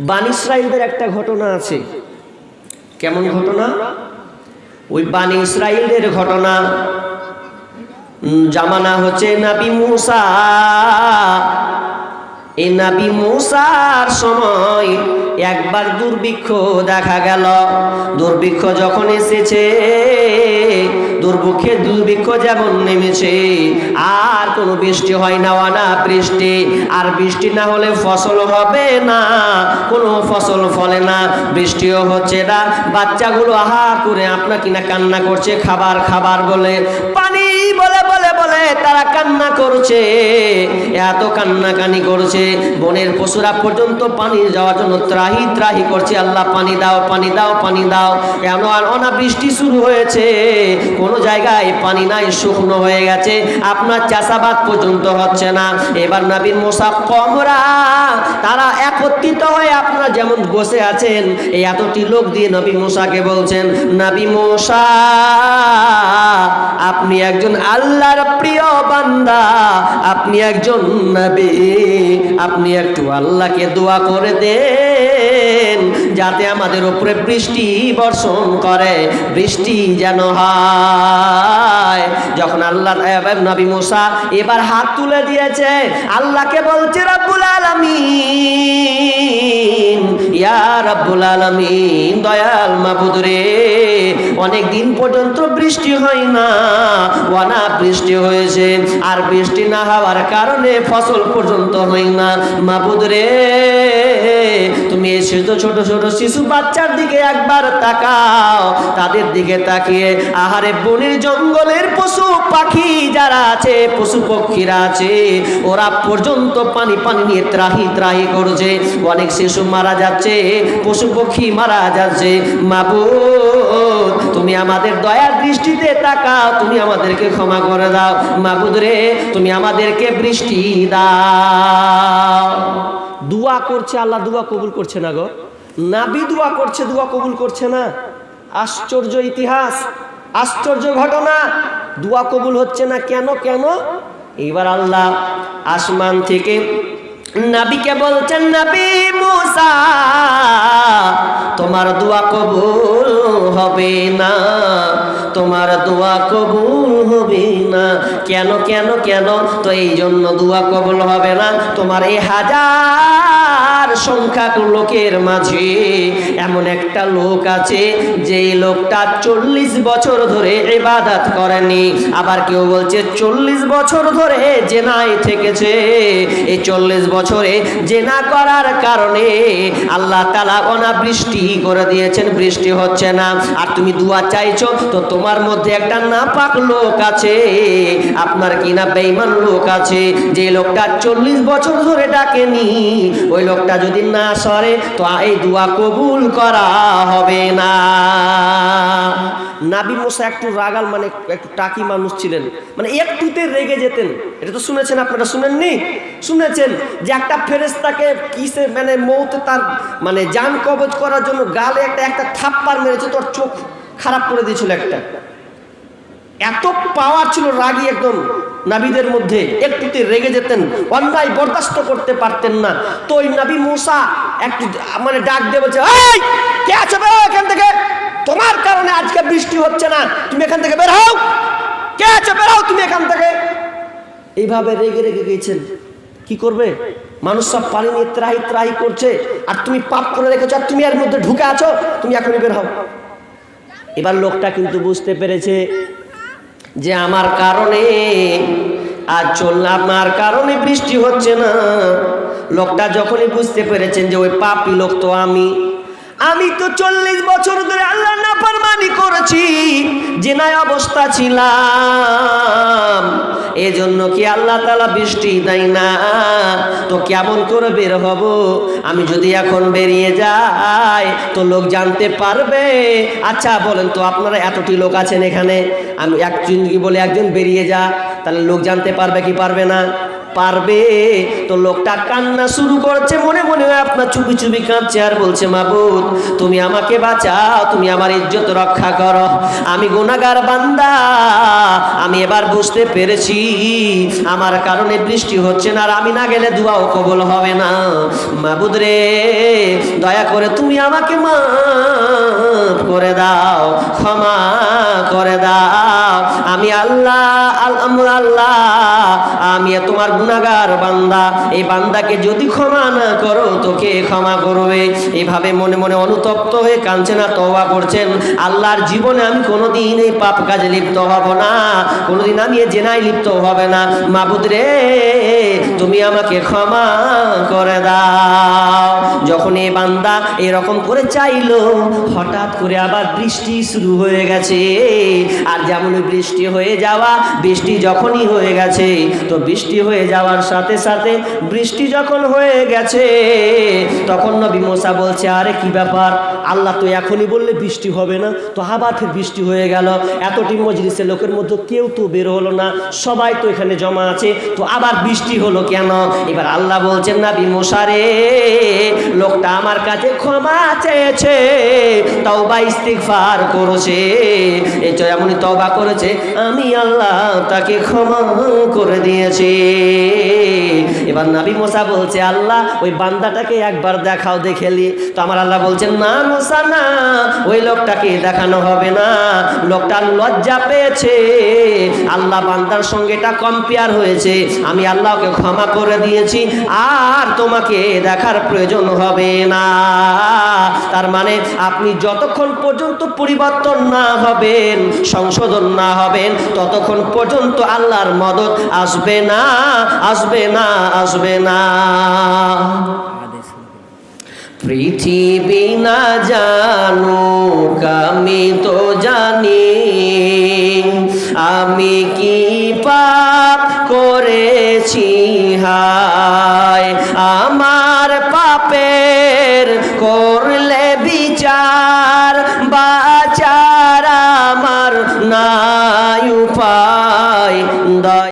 বান ইসরায়েলদের একটা ঘটনা আছে। কেমন ঘটনা? ওই বানি ঘটনা। জামানা হচ্ছে নাবি মুসা। এই নাবি মুসার সময় একবার দুর্ভিক্ষ দেখা গেল। দুর্ভিক্ষ যখন এসেছে দুর্ভিক্ষে দুর্ভিক্ষ যেমন নেমেছে, আর কোনো বৃষ্টি হয় না না বৃষ্টি। আর বৃষ্টি না হলে ফসল হবে না, কোনো ফসল ফলে না, বৃষ্টিও হচ্ছে না। বাচ্চাগুলো আহা করে আপনা কিনা কান্না করছে, খাবার খাবার বলে, পানি বলে বলে বলে, তারা কান্না করছে, এত কান্নাকানি করছে। বনের পশুরা পর্যন্ত পানি যাওয়ার জন্য ত্রাহি ত্রাহি করছে। আল্লাহ, পানি দাও পানি দাও পানি দাও। কেন আর অনাবৃষ্টি শুরু হয়েছে। কোনো জায়গায় পানি নাই, শুকনো হয়ে গেছে। আপনার চাষাবাদ পর্যন্ত হচ্ছে না। এবার নবীন মোসা কমরা তারা একত্রিত হয়ে আপনারা যেমন বসে আছেন, এই এতটি লোক দিয়ে নবী মোসাকে বলছেন, নবী মোসা আপনি একজন আল্লাহর প্রিয় বান্দা আপনি একজন নবী আপনি একটু আল্লাহকে দোয়া করে দেন। যাতে আমাদের উপরে বৃষ্টি বর্ষণ করে। বৃষ্টি যেন হয়। যখন আল্লাহ নবী মুসা এবার হাত তুলে দিয়েছে, আল্লাহকে বলছে, রব্বুল আলামিন। ইয়া রব্বুল আলামিন, দয়াল মাবুদ রে, অনেক দিন পর্যন্ত বৃষ্টি হয় না, অনা বৃষ্টি হয়েছে। আর বৃষ্টি না হওয়ার কারণে ফসল পর্যন্ত হয় না। মাবুদ রে তুমি এই ছোট ছোট ছোট শিশু বাচ্চার দিকে একবার তাকাও। তাদের দিকে তাকিয়ে আহারে বনের জঙ্গলের পশু পাখি যারা আছে, পশু পক্ষীরা আছে, ওরা পর্যন্ত পানি পানি নিয়ে ত্রাহি ত্রাহি করছে। অনেক শিশু মারা যাচ্ছে, পশু পক্ষী মারা যাচ্ছে। মাবুদ, তুমি আমাদের দয়ার দৃষ্টিতে তাকাও, তুমি আমাদেরকে ক্ষমা করে দাও। মাবুদ রে, তুমি আমাদেরকে বৃষ্টি দাও। দুয়া করছে, আল্লাহ দুয়া কবুল করছে না গো। নাবি দুয়া করছে, দুয়া কবুল করছে না। আশ্চর্য ইতিহাস, আশ্চর্য ঘটনা। দুয়া কবুল হচ্ছে না কেন কেন? এবার আল্লাহ আসমান থেকে নাবিকে বলছেন, নাবি মুসা, তোমার দোয়া কবুল হবে না। তোমার দোয়া কবুল হবে না। কেন কেন কেন? তো এই জন্য দোয়া কবুল হবে না। তোমার এই হাজার সংখ্যক লোকের মাঝে এমন একটা লোক আছে যে লোকটা চল্লিশ বছর ধরে ইবাদত করেনি। আবার কেউ বলছে, চল্লিশ বছর ধরে জেনায় থেকেছে। এই চল্লিশ বছরে জেনা করার কারণে আল্লাহ তালা অনাবৃষ্টি করে দিয়েছেন। বৃষ্টি হচ্ছে না। আর তুমি দুয়া চাইছো, তো তোমার মধ্যে একটা নাপাক লোক আছে। আপনার কি না বেইমান লোক আছে? যে লোকটা চল্লিশ বছর ধরে ডাকেনি, ওই লোকটা যদি না সরে, তো এই দুয়া কবুল করা হবে না। নাবি মোসা একটু রাগাল মানে একটু টাকি মানুষ ছিলেন। মানে একটুতে রেগে যেতেন। এটা তো শুনেছেন আপনারা, শুনেননি? শুনেছেন যে একটা ফেরেস্তাকে কিসে মানে মৌতে তার মানে যান কবজ করার জন্য গালে একটা একটা থাপ্পার মেরেছে, তোর চোখ খারাপ করে দিয়েছিল একটা। এত পাওয়ার ছিল রাগী একদম নাবিদের মধ্যে, একটুতে রেগে যেতেন, অন্যায় বরদাস্ত করতে পারতেন না। তো ওই নাবি মূসা একটু মানে ডাক দিয়ে বলছে, এই, কে আছে এখান থেকে? তোমার কারণে আজকে বৃষ্টি হচ্ছে না। তুমি এখান থেকে বের হও। কে আছে বের হও তুমি এখান থেকে? এইভাবে রেগে রেগে গেছেন কি করবে? মানুষ সব পানি নিয়ে ত্রাহি ত্রাহি করছে। আর তুমি পাপ করে রেখেছো, আর তুমি এর মধ্যে ঢুকে আছো, তুমি এখনই বের হও। এবার লোকটা কিন্তু বুঝতে পেরেছে যে আমার কারণে আর চললাম আমার কারণে বৃষ্টি হচ্ছে না। লোকটা যখনই বুঝতে পেরেছেন যে ওই পাপি লোক তো আমি আমি তো চল্লিশ বছর ধরে আল্লাহ নাফরমানি করেছি যে জেনায় অবস্থা ছিলাম। এজন্য কি আল্লাহ তালা বৃষ্টি দেয় না? তো কেমন করে বের হব? আমি যদি এখন বেরিয়ে যাই, তো লোক জানতে পারবে। আচ্ছা বলেন তো আপনারা এতটি লোক আছেন এখানে? আমি একজন কি বলে একজন বেরিয়ে যা, তাহলে লোক জানতে পারবে কি পারবে না? পারবে? তো লোকটা কান্না শুরু করছে, মনে মনে আপনার চুপি চুপি কাঁদছে আর বলছে, মাবুদ, তুমি আমাকে বাঁচাও, তুমি আমার ইজ্জত রক্ষা করো। আমি গুনাগার বান্দা, আমি এবার বুঝতে পেরেছি, আমার কারণে বৃষ্টি হচ্ছে না আর আমি না গেলে দুয়াও কবল হবে না। মাবুদ রে, দয়া করে তুমি আমাকে মাফ করে দাও, ক্ষমা করে দাও। আমি আল্লাহ আল্লাহ, আমি তোমার গুনাগার বান্দা। এই বান্দাকে যদি ক্ষমা না করো, তোকে ক্ষমা করবে। এভাবে মনে মনে অনুতপ্ত হয়ে কাঁদছে না তওবা করছেন। আল্লাহর জীবনে আমি কোনোদিন এই পাপ কাজে লিপ্ত হব না। কোনোদিন আমি এ জেনায় লিপ্ত হবে না। মাবুদ রে, তুমি আমাকে ক্ষমা করে দাও। যখন এই বান্দা এরকম করে চাইলো, হঠাৎ করে আবার বৃষ্টি শুরু হয়ে গেছে। আর যেমন বৃষ্টি হয়ে যাওয়া, বৃষ্টি যখনই হয়ে গেছে, তো বৃষ্টি হয়ে যাওয়ার সাথে সাথে বৃষ্টি যখন হয়ে গেছে, তখন নবী মোসা বলছে, আরে কি ব্যাপার? আল্লাহ তো এখনই বললে বৃষ্টি হবে না। তো আবার ফের বৃষ্টি হয়ে গেল। এতটি মজলিসের লোকের মধ্যে কেউ তো বের হলো না, সবাই তো এখানে জমা আছে। তো আবার বৃষ্টি হলো কেন? এবার আল্লাহ বলছেন না বিমশারে লোকটা আমার কাছে ক্ষমা চেয়েছে। তওবা ইস্তিগফার করেছে। এই তো এমনই তওবা করেছে। আমি আল্লাহ তাকে ক্ষমা করে দিয়েছি। এবার নাবি মোসা বলছে, আল্লাহ, ওই বান্দাটাকে একবার দেখাও দেখেলি তো আমার আল্লাহ বলছেন, না মোসা, না, ওই লোকটাকে দেখানো হবে না। লোকটা লজ্জা পেয়েছে। আল্লাহ বান্দার সঙ্গে এটা কম্পেয়ার হয়েছে। আমি আল্লাহকে ক্ষমা করে দিয়েছি, আর তোমাকে দেখার প্রয়োজন হবে না। তার মানে আপনি যতক্ষণ পর্যন্ত পরিবর্তন না হবেন, সংশোধন না হবেন, ততক্ষণ পর্যন্ত আল্লাহর মদত আসবে না আসবে না আসবে না। পৃথিবী না জানুক, আমি তো জানি, আমি কি পাপ করেছি, হায়, আমার পাপের করলে